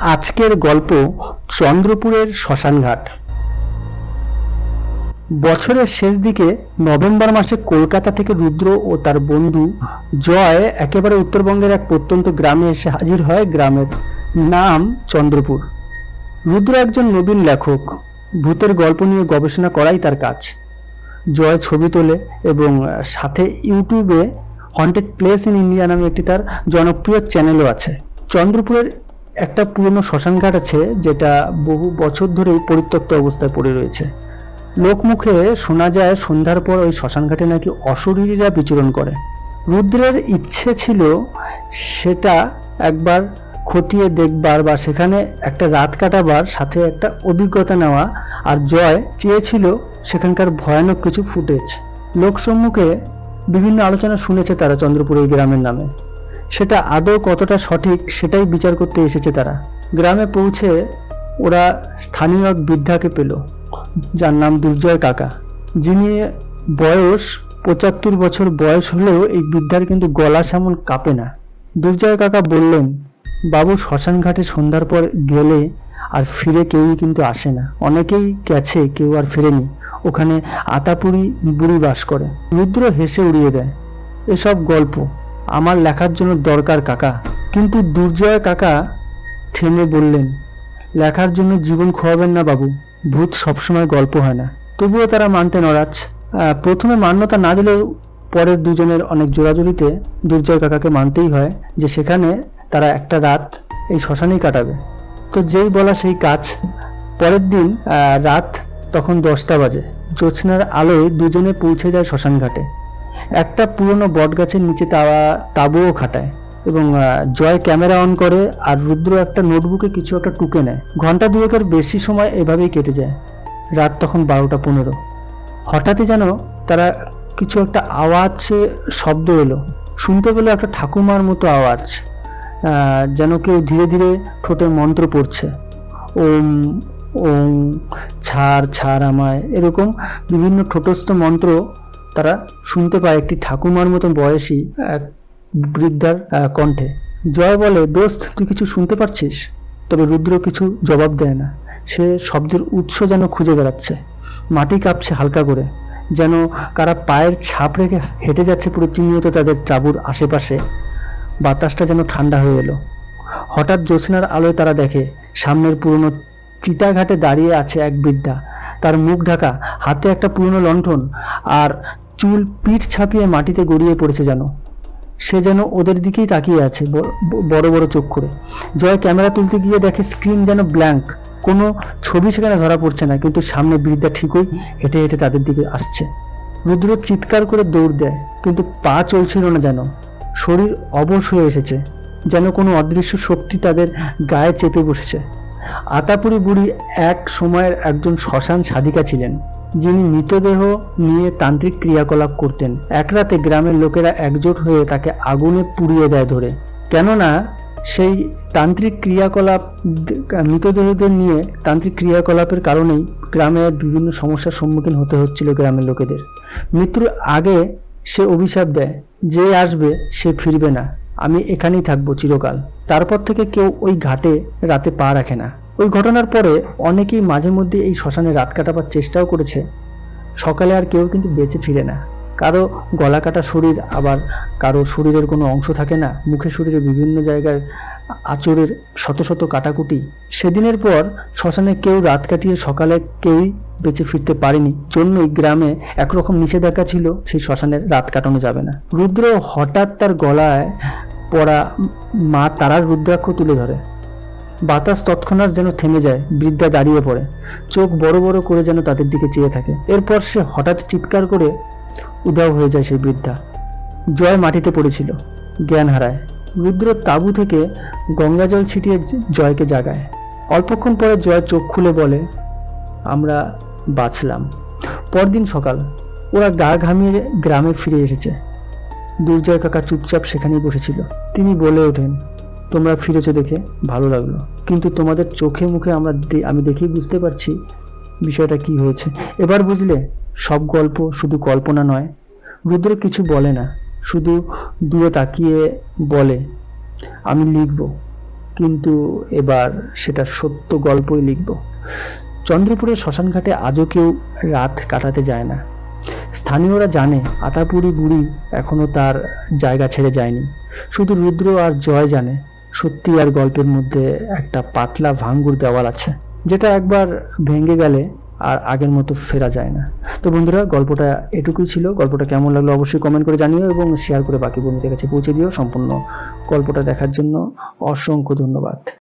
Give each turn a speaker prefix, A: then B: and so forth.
A: আজকের গল্প চন্দ্রপুরের শ্মশানঘাট। বছরের শেষ দিকে নভেম্বর মাসে কলকাতা থেকে রুদ্র ও তার বন্ধু জয় একেবারে উত্তরবঙ্গের এক প্রত্যন্ত গ্রামে এসে হাজির হয় গ্রামের নাম চন্দ্রপুর। রুদ্র একজন নবীন লেখক, ভূতের গল্প নিয়ে গবেষণা করাই তার কাজ। জয় ছবি তোলে এবং সাথে ইউটিউবে হন্টেড প্লেস ইন ইন্ডিয়া নামে একটি তার জনপ্রিয় চ্যানেলও আছে। চন্দ্রপুরের একটা পুরনো শ্মশানঘাট আছে যেটা বহু বছর ধরেই পরিত্যক্ত অবস্থায় পড়ে রয়েছে। লোকমুখে শোনা যায় সন্ধ্যার পর ওই শ্মশানঘাটে নাকি অশরীরীরা বিচরণ করে। রুদ্রের ইচ্ছে ছিল সেটা একবার খতিয়ে দেখবার বা সেখানে একটা রাত কাটাবার, সাথে একটা অভিজ্ঞতা নেওয়া আর জয় চেয়েছিল সেখানকার ভয়ানক কিছু ফুটেজ। লোকসম্মুখে বিভিন্ন আলোচনা শুনেছে তারা চন্দ্রপুর এই গ্রামের নামে। সেটা আদৌ কতটা সঠিক সেটাই বিচার করতে এসেছে তারা। গ্রামে পৌঁছে ওরা স্থানীয় এক বৃদ্ধাকে পেল, যার নাম দুর্জয় কাকা। যিনি বয়স পঁচাত্তর বছর বয়স হলেও এই বৃদ্ধার কিন্তু গলা সেমন কাঁপে না। দুর্জয় কাকা বললেন, বাবু, শ্মশান ঘাটে সন্ধ্যার পর গেলে আর ফিরে কেউই কিন্তু আসে না। অনেকেই গেছে, কেউ আর ফেরেনি। ওখানে আতাপুরি বুড়ি বাস করে। রুদ্র হেসে উড়িয়ে দেয়। এসব গল্প আমার লেখার জন্য দরকার কাকা। কিন্তু দুর্জয় কাকা থেমে বললেন, লেখার জন্য জীবন খোয়াবেন না বাবু, ভূত সবসময় গল্প হয় না। তবুও তারা মানতে নড়াচ প্রথমে মান্যতা না দিলেও পরের দুজনের অনেক জোরাজুরিতে দুর্জয় কাকাকে মানতেই হয় যে সেখানে তারা একটা রাত এই শ্মশানেই কাটাবে। তো যেই বলা সেই কাজ। পরের দিন রাত তখন দশটা বাজে। জ্যোৎস্নার আলোয় দুজনে পৌঁছে যায় শ্মশান ঘাটে একটা পুরনো বটগাছের নিচে তাওয়া তাঁবুও খাটায় এবং জয় ক্যামেরা অন করে আর রুদ্র একটা নোটবুকে কিছু একটা টুকে নেয়। ঘণ্টা দুয়েকের বেশি সময় এভাবেই কেটে যায়। রাত তখন বারোটা পনেরো। হঠাৎই যেন তারা কিছু একটা আওয়াজ শব্দ এলো। শুনতে পেল একটা ঠাকুমার মতো আওয়াজ যেন কেউ ধীরে ধীরে ঠোঁটে মন্ত্র পড়ছে। ওম ওম, ছাড় ছাড় আমায়। এরকম বিভিন্ন ঠোঁটস্থ মন্ত্র তারা শুনতে পায় একটি ঠাকুমার মতো বয়সী এক বৃদ্ধার কণ্ঠে। জয় বলে, দোস্ত, তুই কিছু শুনতে পারছিস? তবে রুদ্র কিছু জবাব দেয় না। সে শব্দের উৎস যেন খুঁজে বেড়াচ্ছে। মাটি কাঁপছে হালকা করে। যেন কারা পায়ের ছাপ রেখে হেঁটে যাচ্ছে প্রতিনিয়ত তাদের চাবুর আশেপাশে। বাতাসটা যেন ঠান্ডা হয়ে এলো। হঠাৎ জ্যোৎস্নার আলোয় তারা দেখে, সামনের পুরনো চিতাঘাটে দাঁড়িয়ে আছে এক বৃদ্ধা। তার মুখ ঢাকা, হাতে একটা পুরনো লণ্ঠন, আর চুল পিঠ ছাপিয়ে মাটিতে গড়িয়ে পড়েছে যেন। সে যেন ওদের দিকেই তাকিয়ে আছে বড় বড় চোখ করে। জয় ক্যামেরা তুলতে গিয়ে দেখে স্ক্রিন যেন ব্ল্যাঙ্ক। কোনো ছবি সেখানে ধরা পড়ছে না, কিন্তু সামনে বৃদ্ধা ঠিকই হেঁটে হেঁটে তাদের দিকে আসছে। রুদ্র চিৎকার করে দৌড় দেয়, কিন্তু পা চলছিল না যেন। শরীর অবশ হয়ে এসেছে, যেন কোনো অদৃশ্য শক্তি তাদের গায়ে চেপে বসেছে। আতাপুরি বুড়ি এক সময়ের একজন শ্মশান সাধিকা ছিলেন। যিনি মৃতদেহ নিয়ে তান্ত্রিক ক্রিয়াকলাপ করতেন। এক রাতে গ্রামের লোকেরা একজোট হয়ে তাকে আগুনে পুড়িয়ে দেয় ধরে। কেননা সেই তান্ত্রিক ক্রিয়াকলাপ মৃতদেহদের নিয়ে তান্ত্রিক ক্রিয়াকলাপের কারণেই গ্রামে বিভিন্ন সমস্যার সম্মুখীন হতে হচ্ছিল গ্রামের লোকেদের। মৃত্যুর আগে সে অভিশাপ দেয়, যে আসবে, সে ফিরবে না। আমি এখানেই থাকব চিরকাল। তারপর থেকে কেউ ওই ঘাটে রাতে পা রাখে না। ওই ঘটনার পরে অনেকেই মাঝে মধ্যে এই শ্মশানে রাত কাটাবার চেষ্টাও করেছে। সকালে আর কেউ কিন্তু বেঁচে ফিরে না। কারও গলা কাটা শরীর, আবার কারও শরীরের কোনো অংশ থাকে না। মুখে শরীরে বিভিন্ন জায়গায় আচরের শত শত কাটাকুটি। সেদিনের পর শ্মশানে কেউ রাত কাটিয়ে সকালে কেউই বেঁচে ফিরতে পারেনি। জন্যই গ্রামে একরকম নিষেধাজ্ঞা ছিল, সেই শ্মশানের রাত কাটানো যাবে না। রুদ্র হঠাৎ তার গলায় পড়া মা তারার রুদ্রাক্ষ তুলে ধরে। বাতাস তৎক্ষণাৎ যেন থেমে যায়, বৃদ্ধা দাঁড়িয়ে পড়ে। চোখ বড় বড় করে যেন তাদের দিকে চেয়ে থাকে। এরপর সে হঠাৎ চিৎকার করে উধাও হয়ে যায় সেই বৃদ্ধা। জয় মাটিতে পড়েছিল, জ্ঞান হারায়। রুদ্র তাঁবু থেকে গঙ্গা জল ছিটিয়ে জয়কে জাগায়। অল্পক্ষণ পরে জয় চোখ খুলে বলে, আমরা বাঁচলাম। পরদিন সকাল, ওরা গা ঘামিয়ে গ্রামে ফিরে এসেছে। দুর্জয় কাকা চুপচাপ সেখানেই বসেছিল। তিনি বলে ওঠেন তোমরা ফিরেছো দেখে ভালো লাগল। কিন্তু তোমাদের চোখে মুখে আমরা আমি দেখেই বুঝতে পারছি বিষয়টা কি হয়েছে। এবার বুঝলে সব গল্প শুধু কল্পনা নয়, রুদ্র কিছু বলে না, শুধু দূরে তাকিয়ে বলে, আমি লিখব, কিন্তু এবার সেটা সত্য গল্পই লিখব। চন্দ্রপুরের শ্মশানঘাটে আজও কেউ রাত কাটাতে যায় না। স্থানীয়রা জানে আতাপুরি বুড়ি এখনও তার জায়গা ছেড়ে যায়নি। শুধু রুদ্র আর জয় জানে সত্যি আর গল্পের মধ্যে একটা পাতলা ভাঙ্গুর দেওয়াল আছে, যেটা একবার ভেঙে গেলে আর আগের মতো ফেরা যায় না। তো বন্ধুরা, গল্পটা এটুকুই ছিল। গল্পটা কেমন লাগল অবশ্যই কমেন্ট করে জানিও এবং শেয়ার করে বাকি বন্ধুদের কাছে পৌঁছে দিও। সম্পূর্ণ গল্পটা দেখার জন্য অসংখ্য ধন্যবাদ।